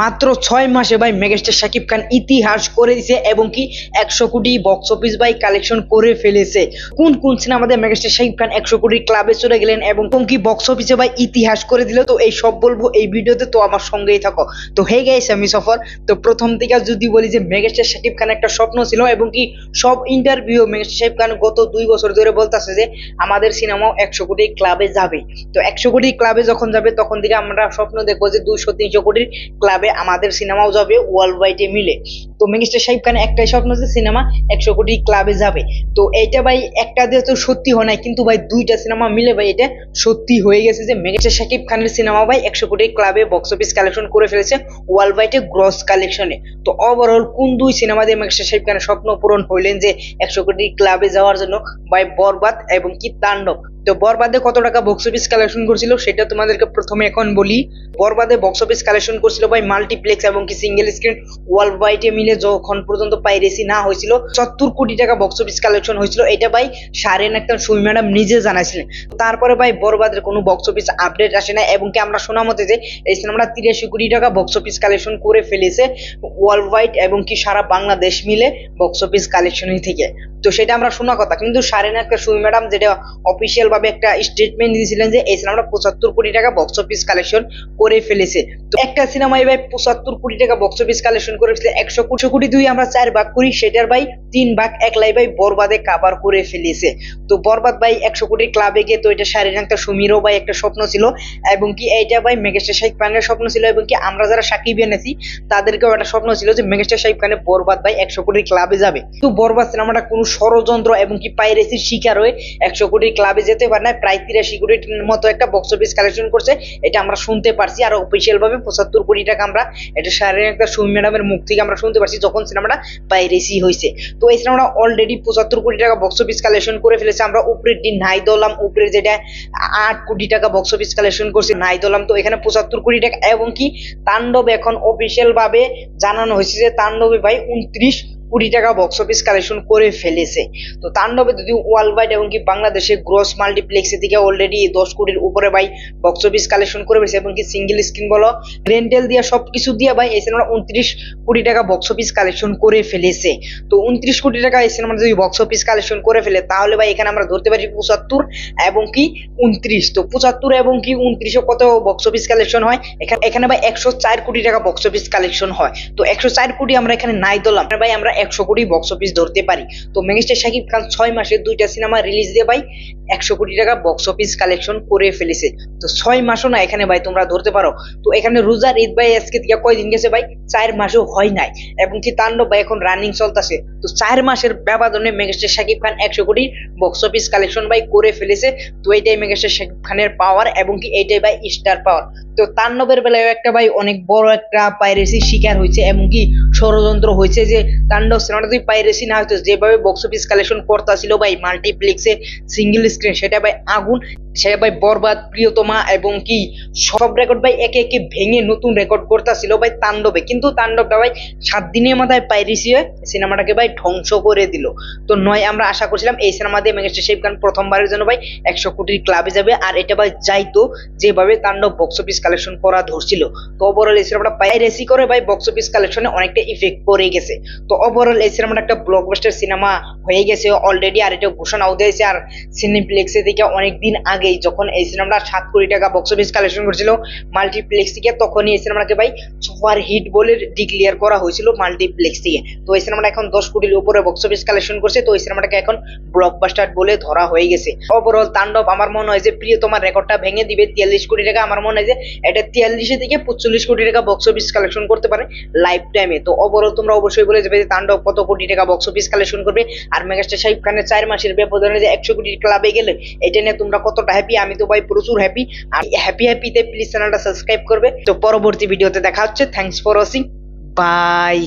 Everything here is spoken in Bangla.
মাত্র ছয় মাসে ভাই মেগাস্টার শাকিব খান ইতিহাস করে দিছে এবং কি একশো কোটি বক্স অফিস ভাই কালেকশন করে ফেলেছে। কোন কোন সিনেমাতে মেগাস্টার শাকিব খান একশো কোটি ক্লাবে চলে গেলেন এবং কোন কি বক্স অফিসে ভাই ইতিহাস করে দিল? তো এই সব বলব এই ভিডিওতে, তো আমার সঙ্গেই থাকো। তো হে গাইস আমি সফর তো প্রথম থেকে যদি বলি যে মেগাস্টার শাকিব খান একটা স্বপ্ন ছিল এবং কি সব ইন্টারভিউ মেগাস্টার শাকিব খান গত দুই বছর ধরে বলতেছে যে আমাদের সিনেমাও একশো কোটি ক্লাবে যাবে। তো একশো কোটি ক্লাবে যখন যাবে, তখন থেকে আমরা স্বপ্ন দেখব যে দুইশো, তিনশো কোটির ক্লাবে আমাদের সিনেমাও যাবে ওয়ার্ল্ড ওয়াইডে মিলে। তো মেগাস্টার শাহিব খান একটাই স্বপ্ন যে সিনেমা একশো কোটি ক্লাবে যাবে। তো এইটা ভাই একটা দিয়ে তো সত্যি হয় নাই, কিন্তু ভাই দুইটা সিনেমা মিলে ভাই এটা সত্যি হয়ে গেছে যে মেগাস্টার শাকিব খানের সিনেমা ভাই একশো কোটি ক্লাবে বক্স অফিস কালেকশন করে ফেলেছে ওয়ার্ল্ড ওয়াইডে গ্রস কালেকশনে তো ওভারঅল কোন দুই সিনেমা দিয়ে মিনিস্টার শাহিব খানের স্বপ্ন পূরণ হইলেন যে একশো কোটি ক্লাবে যাওয়ার জন্য, ভাই বরবাদ এবং কি তাণ্ডব। তো বরবাদে কত টাকা বক্স অফিস কালেকশন করছিল সেটা তোমাদেরকে প্রথমে এখন বলি। বরবাদে বক্স অফিস কালেকশন করছিল ভাই মাল্টিপ্লেক্স এবং কি সিঙ্গেল স্ক্রিন ওয়ার্ল্ড ওয়াইডে মিলে যখন পর্যন্ত পাইরেসি না হয়েছিল সত্তর কোটি টাকা বক্স অফিস কালেকশন হয়েছিল। এটা ভাই সারেন আক্তার সুই ম্যাডাম নিজে জানাইছিলেন। তারপরে ভাই বরবাদের কোনো বক্স অফিস আপডেট আসে না এবং কি আমরা শোনা মতে যে, এই সিনেমাটা তিরাশি কোটি টাকা বক্স অফিস কালেকশন করে ফেলেছে। ওয়ার্ল্ড ওয়াইড এবং কি সারা বাংলাদেশ মিলে বক্স অফিস কালেকশন থেকে। তো সেটা আমরা শোনা কথা। কিন্তু সারেন আক্তার সুই ম্যাডাম যেটা অফিসিয়াল ভাবে একটা স্টেটমেন্ট দিয়েছিলেন যে, এই সিনেমাটা পঁচাত্তর কোটি টাকা বক্স অফিস কালেকশন করে ফেলেছে। তো একটা সিনেমায় ভাই পঁচাত্তর কোটি টাকা বক্স অফিস কালেকশন করে ফেলেছে, একশো কোটি কোটি দুই আমরা চার ভাগ করি, সেটার ভাই তিন ভাগ একলাই ভাই বরবাদে কাবার করে ফেলেছে। তো বরবাদ ভাই একশো কোটি ক্লাবে গিয়ে তো এটা শারীরিক একটা সুমিরও ভাই একটা স্বপ্ন ছিল, এবং কি এইটা ভাই মেগাস্টার শাহিব খানের স্বপ্ন ছিল, এবং কি আমরা যারা সাকিব এনেছি, তাদেরকেও একটা স্বপ্ন ছিল যে মেগাস্টার শাহিব খানের বরবাদ ভাই একশো কোটি ক্লাবে যাবে। তো বরবাদ সিনেমাটা কোনো ষড়যন্ত্র এবং কি পাইরেসির শিকার হয়ে একশো কোটি ক্লাবে যেতে পারে না, প্রায় তিরাশি কোটির মতো একটা বক্স অফিস কালেকশন করছে। এটা আমরা শুনতে পারছি আর অফিসিয়াল ভাবে পঁচাত্তর কোটি টাকা আমরা এটা শারীরিক একটা ম্যাডামের মুখ থেকে আমরা শুনতে পারছি যখন সিনেমাটা পাইরেসি হয়েছে। তো এই সিনেমাটা অলরেডি পঁচাত্তর কোটি টাকা বক্স অফিস কালেকশন করে ফেলেছে আমরা। উপরের দিন নাই দলাম উপরের যেটা আট কোটি টাকা বক্স অফিস কালেকশন করছে, নাই দলাম। তো এখানে পঁচাত্তর কোটি টাকা এবং কি তাণ্ডব এখন অফিসিয়াল ভাবে জানানো হয়েছে যে তাণ্ডবে ভাই উনত্রিশ কোটি টাকা বক্স অফিস কালেকশন করে ফেলেছে। তো তাণ্ডবে যদি ওয়ার্ল্ড ওয়াইড এবং কি বাংলাদেশে গ্রস মাল্টিপ্লেক্সের দিকে অলরেডি দশ কোটির উপরে ভাই বক্স অফিস কালেকশন করে ফেলেছে এবং কি সিঙ্গেল স্ক্রিন বলো রেন্টেল দিয়া সবকিছু দিয়া ভাই এই সিনেমাটা উনত্রিশ কোটি টাকা বক্স অফিস কালেকশন করে ফেলেছে। তো উনত্রিশ কোটি টাকা এই সিনেমাটা যদি বক্স অফিস কালেকশন করে ফেলে, তাহলে ভাই এখানে আমরা ধরতে পারি পঁচাত্তর এবং কি উনত্রিশ। তো পঁচাত্তর এবং কি উনত্রিশও কত বক্স অফিস কালেকশন হয়? এখানে এখানে ভাই একশো চার কোটি টাকা বক্স অফিস কালেকশন হয়। তো একশো চার কোটি আমরা এখানে নাই ধরলাম। ভাই আমরা একশো কোটি বক্স অফিস ধরতে পারি। তো মেগাস্টার শাকিব খান ছয় মাসে দুইটা সিনেমা রিলিজ দিয়ে ভাই। একশো কোটি টাকা বক্স অফিস কালেকশন করে ফেলেছে। তো ছয় মাসও না এখানে ভাই তোমরা ধরতে পারো। তো এখানে রোজার ঈদ ভাই আজকে থেকে কয়দিন গেছে ভাই? চার মাসও হয় নাই। এবং কি তাণ্ডব ভাই এখন রানিং চলতেছে। তো চার মাসের ব্যবধানে মেগাস্টার শাকিব খান একশো কোটি বক্স অফিস কালেকশন ভাই করে ফেলেছে। তো এইটাই মেগাস্টার শাকিব খানের পাওয়ার এবং কি এইটাই ভাই স্টার পাওয়ার তো তাণ্ডবের বেলায় একটা ভাই অনেক বড় একটা পাইরেসির শিকার হয়েছে এমনকি ষড়যন্ত্র হয়েছে যে তাণ্ডব সিনেমাটা তুই পাইরেসি না হয়তো যেভাবে বক্স অফিস কালেকশন করতেছিল ভাই মাল্টিপ্লেক্সে সিঙ্গেল স্ক্রিন সেটা ভাই আগুন সেটা ভাই বরবাদ, প্রিয়তমা এবং কি সব রেকর্ড ভাই একে একে ভেঙে নতুন রেকর্ড করতেছিল ভাই তাণ্ডবে। কিন্তু তাণ্ডবটা ভাই সাত দিনের মাথায় পাইরেসি সিনেমাটাকে ভাই ধ্বংস করে দিল। তো নয়, আমরা আশা করছিলাম এই সিনেমা দিয়ে মেগাস্টার শাহিব খান প্রথমবারের জন্য ভাই একশো কোটির ক্লাবে যাবে আর এটা ভাই যাইতো যেভাবে তাণ্ডব বক্স অফিস কালেকশন করা ধরছিল। তো ওভারঅল এই সিনেমাটা পাইরেসি করে ভাই বক্স অফিস কালেকশনে অনেকটা ইফেক্ট পড়ে গেছে। তো ওভারঅল এই সিনেমাটা একটা ব্লকবাস্টার সিনেমা হয়ে গেছে অলরেডি আর এটা ঘোষণাও দিয়েছে আর সিনেপ্লেক্সে থেকে অনেকদিন আগেই যখন এই সিনেমাটা সাত কোটি টাকা বক্স অফিস কালেকশন করেছিল মাল্টিপ্লেক্স থেকে তখনই এই সিনেমাটাকে ভাই সুপার হিট বলে ডিক্লেয়ার করা হয়েছিল মাল্টিপ্লেক্স থেকে তো এই সিনেমাটা এখন দশ কোটির উপরে বক্স অফিস কালেকশন করছে, তো এই সিনেমাটাকে এখন ব্লকবাস্টার বলে ধরা হয়ে গেছে। ওভারঅল তাণ্ডব আমার মনে হয় যে প্রিয় তোমার রেকর্ডটা ভেঙে দিবে তিয়াল্লিশ কোটি টাকা। আমার মনে হয় যে, এটা তিয়াল্লিশে থেকে পঁচল্লিশ কোটি টাকা বক্স অফিস কালেকশন করতে পারে লাইফ টাইমে তো ওভারঅল তোমরা অবশ্যই বলে যাবে যে, তাণ্ডব কত কোটি টাকা বক্স অফিস কালেকশন করবে? আর মেগাস্টার শাহিব খানের চার মাসের ব্যবধানে যে একশো কোটির ক্লাবে গেলে, এটা নিয়ে তোমরা কতটা হ্যাপি আমি তো ভাই প্রচুর হ্যাপি আর হ্যাপি হ্যাপিতে প্লিজ চ্যানেলটা সাবস্ক্রাইব করবে। তো পরবর্তী ভিডিওতে দেখা হচ্ছে। Thanks for watching by